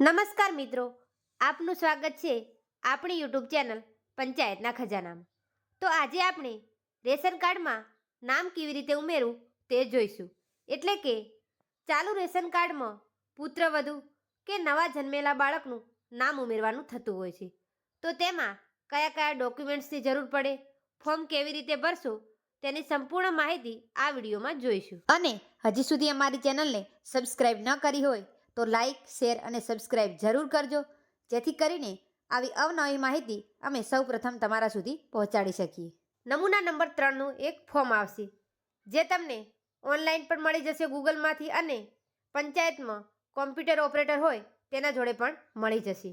નમસ્કાર મિત્રો, આપનું સ્વાગત છે આપણી યુટ્યુબ ચેનલ પંચાયતના ખજાનામાં. તો આજે આપણે રેશન કાર્ડમાં નામ કેવી રીતે ઉમેરવું તે જોઈશું. એટલે કે, ચાલુ રેશન કાર્ડમાં પુત્રવધુ કે નવા જન્મેલા બાળકનું નામ ઉમેરવાનું થતું હોય છે. તો તેમાં કયા કયા ડોક્યુમેન્ટ્સની જરૂર પડે, ફોર્મ કેવી રીતે ભરશો, તેની સંપૂર્ણ માહિતી આ વિડીયોમાં જોઈશું. અને હજી સુધી અમારી ચેનલને સબસ્ક્રાઇબ ન કરી હોય તો લાઇક શેર અને સબસ્ક્રાઇબ જરૂર કરજો. જેથી કરીને આવી અવનવી માહિતી અમે સૌપ્રથમ તમારા સુધી પહોંચાડી શકીએ. નમૂના નંબર ત્રણનું એક ફોર્મ આવશે, જે તમને ઓનલાઈન પણ મળી જશે ગૂગલમાંથી અને પંચાયતમાં કોમ્પ્યુટર ઓપરેટર હોય તેના જોડે પણ મળી જશે.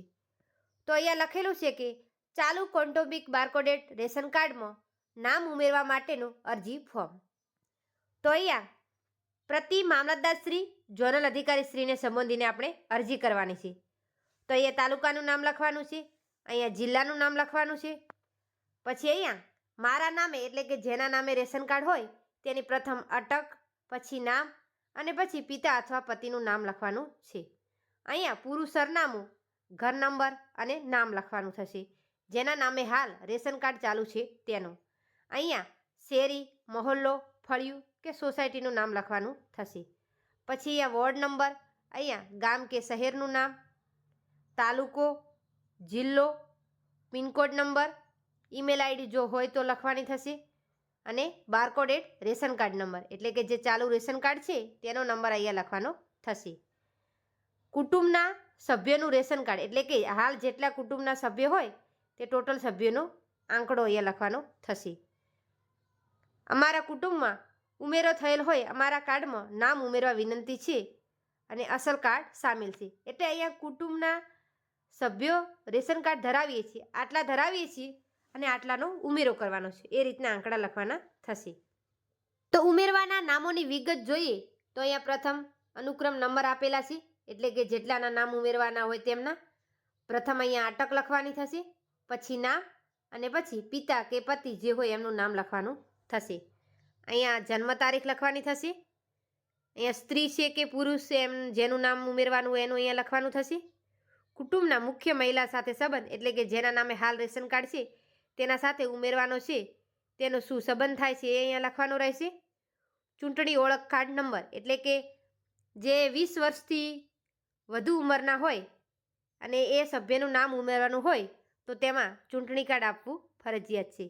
તો અહીંયા લખેલું છે કે ચાલુ કોન્ટોબિક બારકોડેટ રેશન કાર્ડમાં નામ ઉમેરવા માટેનું અરજી ફોર્મ. તો અહીંયા પ્રતિ મામલતદાર શ્રી, ઝોનલ અધિકારી શ્રીને સંબોધીને આપણે અરજી કરવાની છે. તો અહીંયા તાલુકાનું નામ લખવાનું છે, અહીંયા જિલ્લાનું નામ લખવાનું છે. પછી અહીંયા મારા નામે એટલે કે જેના નામે રેશન કાર્ડ હોય, તેની પ્રથમ અટક, પછી નામ અને પછી પિતા અથવા પતિનું નામ લખવાનું છે. અહીંયા પૂરું સરનામું, ઘર નંબર અને નામ લખવાનું થશે. જેના નામે હાલ રેશન કાર્ડ ચાલુ છે તેનું. અહીંયા શેરી, મહોલ્લો, ફળિયું કે સોસાયટીનું નામ લખવાનું થશે. પછી અહીંયા વોર્ડ નંબર, અહીંયા ગામ કે શહેરનું નામ, તાલુકો, જિલ્લો, પિનકોડ નંબર, ઈમેલ આઈડી જો હોય તો લખવાની થશે અને બારકોડેડ રેશન કાર્ડ નંબર. એટલે કે જે ચાલુ રેશન કાર્ડ છે તેનો નંબર અહીંયા લખવાનો થશે. કુટુંબના સભ્યનું રેશન કાર્ડ, એટલે કે હાલ જેટલા કુટુંબના સભ્ય હોય તે ટોટલ સભ્યોનો આંકડો અહીંયા લખવાનો થશે. અમારા કુટુંબમાં ઉમેરો થયેલ હોય અમારા કાર્ડમાં નામ ઉમેરવા વિનંતી છે અને અસલ કાર્ડ સામેલ છે. એટલે અહીંયા કુટુંબના સભ્યો રેશન કાર્ડ ધરાવીએ છીએ, આટલા ધરાવીએ છીએ અને આટલાનો ઉમેરો કરવાનો છે. એ રીતના આંકડા લખવાના થશે. તો ઉમેરવાના નામોની વિગત જોઈએ તો અહીંયા પ્રથમ અનુક્રમ નંબર આપેલા છે, એટલે કે જેટલાના નામ ઉમેરવાના હોય તેમના. પ્રથમ અહીંયા અટક લખવાની થશે, પછી નામ અને પછી પિતા કે પતિ જે હોય એમનું નામ લખવાનું થશે. અહીંયા જન્મ તારીખ લખવાની થશે? અહીંયા સ્ત્રી છે કે પુરુષ છે, એમ જેનું નામ ઉમેરવાનું એનું અહીંયા લખવાનું થશે? કુટુંબના મુખ્ય મહિલા સાથે સંબંધ એટલે કે જેના નામે હાલ રેશન કાર્ડ છે, તેના સાથે ઉમેરવાનો છે, તેનો શું સંબંધ થાય છે એ અહીંયા લખવાનો રહેશે? ચૂંટણી ઓળખ કાર્ડ નંબર એટલે કે જે વીસ વર્ષથી વધુ ઉંમરના હોય અને એ સભ્યનું નામ ઉમેરવાનું હોય, તો તેમાં ચૂંટણી કાર્ડ આપવું ફરજિયાત છે.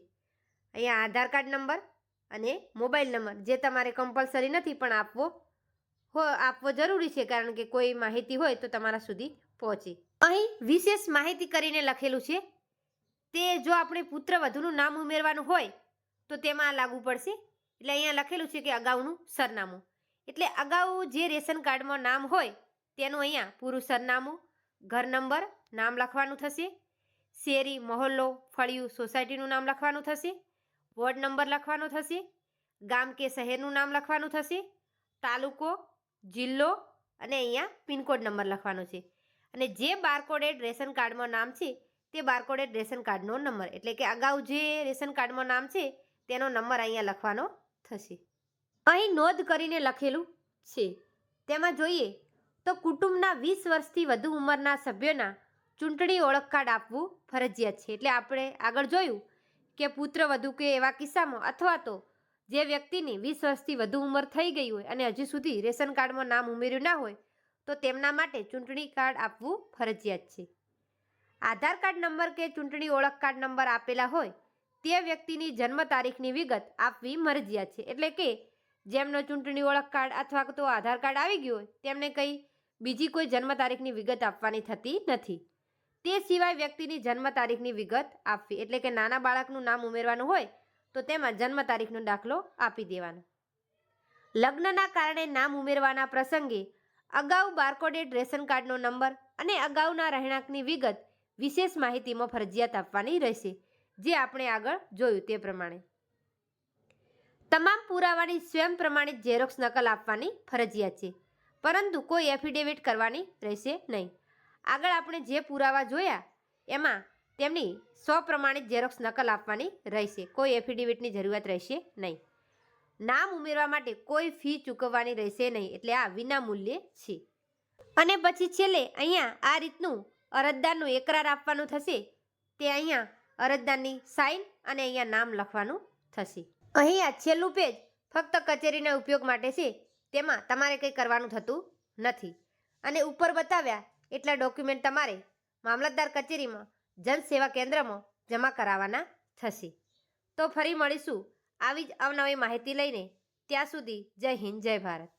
અહીંયા આધાર કાર્ડ નંબર અને મોબાઈલ નંબર જે તમારે કમ્પલસરી નથી પણ આપવો, હો, આપવો જરૂરી છે કારણ કે કોઈ માહિતી હોય તો તમારા સુધી પહોંચે. અહીં વિશેષ માહિતી કરીને લખેલું છે, તે જો આપણે પુત્ર વધુનું નામ ઉમેરવાનું હોય, તો તેમાં લાગુ પડશે. એટલે અહીંયા લખેલું છે કે અગાઉનું સરનામું. એટલે અગાઉ જે રેશન કાર્ડમાં નામ હોય, તેનું અહીંયા પૂરું સરનામું, ઘર નંબર, નામ લખવાનું થશે. શેરી, મહોલ્લો, ફળિયું, સોસાયટીનું નામ લખવાનું થશે. વોર્ડ નંબર લખવાનો થશે, ગામ કે શહેરનું નામ લખવાનું થશે, તાલુકો, જિલ્લો અને અહીંયા પિનકોડ નંબર લખવાનો છે. અને જે બારકોડેડ રેશન કાર્ડમાં નામ છે, તે બારકોડેડ રેશન કાર્ડનો નંબર. એટલે કે અગાઉ જે રેશન કાર્ડમાં નામ છે, તેનો નંબર અહીંયા લખવાનો થશે. અહીં નોંધ કરીને લખેલું છે. તેમાં જોઈએ તો કુટુંબના વીસ વર્ષથી વધુ ઉંમરના સભ્યોના ચૂંટણી ઓળખ કાર્ડ આપવું ફરજિયાત છે. એટલે આપણે આગળ જોયું કે પુત્ર વધુ કે એવા કિસ્સામાં અથવા તો જે વ્યક્તિની વીસ વર્ષથી વધુ ઉંમર થઈ ગઈ હોય અને હજી સુધી રેશન કાર્ડમાં નામ ઉમેર્યું ના હોય, તો તેમના માટે ચૂંટણી કાર્ડ આપવું ફરજિયાત છે. આધાર કાર્ડ નંબર કે ચૂંટણી ઓળખ કાર્ડ નંબર આપેલા હોય, તે વ્યક્તિની જન્મ તારીખની વિગત આપવી મરજિયાત છે. એટલે કે જેમનો ચૂંટણી ઓળખ કાર્ડ અથવા તો આધાર કાર્ડ આવી ગયું હોય, તેમને કંઈ બીજી કોઈ જન્મ તારીખની વિગત આપવાની થતી નથી. તે સિવાય વ્યક્તિની જન્મ તારીખની વિગત આપવી. એટલે કે નાના બાળકનું નામ ઉમેરવાનું હોય, તો તેમાં જન્મ તારીખનો દાખલો આપી દેવાનો. લગ્નના કારણે નામ ઉમેરવાના પ્રસંગે અગાઉ બારકોડેડ રેશન કાર્ડનો નંબર અને અગાઉના રહેણાંકની વિગત વિશેષ માહિતીમાં ફરજિયાત આપવાની રહેશે, જે આપણે આગળ જોયું તે પ્રમાણે. તમામ પુરાવાની સ્વયં પ્રમાણિત ઝેરોક્સ નકલ આપવાની ફરજિયાત છે, પરંતુ કોઈ એફિડેવિટ કરવાની રહેશે નહીં. આગળ આપણે જે પુરાવા જોયા, એમાં તેમની સ્વપ્રમાણિત ઝેરોક્સ નકલ આપવાની રહેશે. કોઈ એફિડેવિટની જરૂરિયાત રહેશે નહીં. નામ ઉમેરવા માટે કોઈ ફી ચૂકવવાની રહેશે નહીં, એટલે આ વિના મૂલ્યે છે. અને પછી છેલ્લે અહીંયા આ રીતનું અરજદારનું એકરાર આપવાનું થશે. તે અહીંયા અરજદારની સાઇન અને અહીંયા નામ લખવાનું થશે. અહીંયા છેલ્લું પેજ ફક્ત કચેરીના ઉપયોગ માટે છે. તેમાં તમારે કંઈ કરવાનું થતું નથી. અને ઉપર બતાવ્યા એટલા ડોક્યુમેન્ટ તમારે મામલતદાર કચેરીમાં જન સેવા કેન્દ્રમાં જમા કરાવવાના થશે. તો ફરી મળીશું આવી જ અવનવી માહિતી લઈને. ત્યાં સુધી જય હિન્દ, જય ભારત.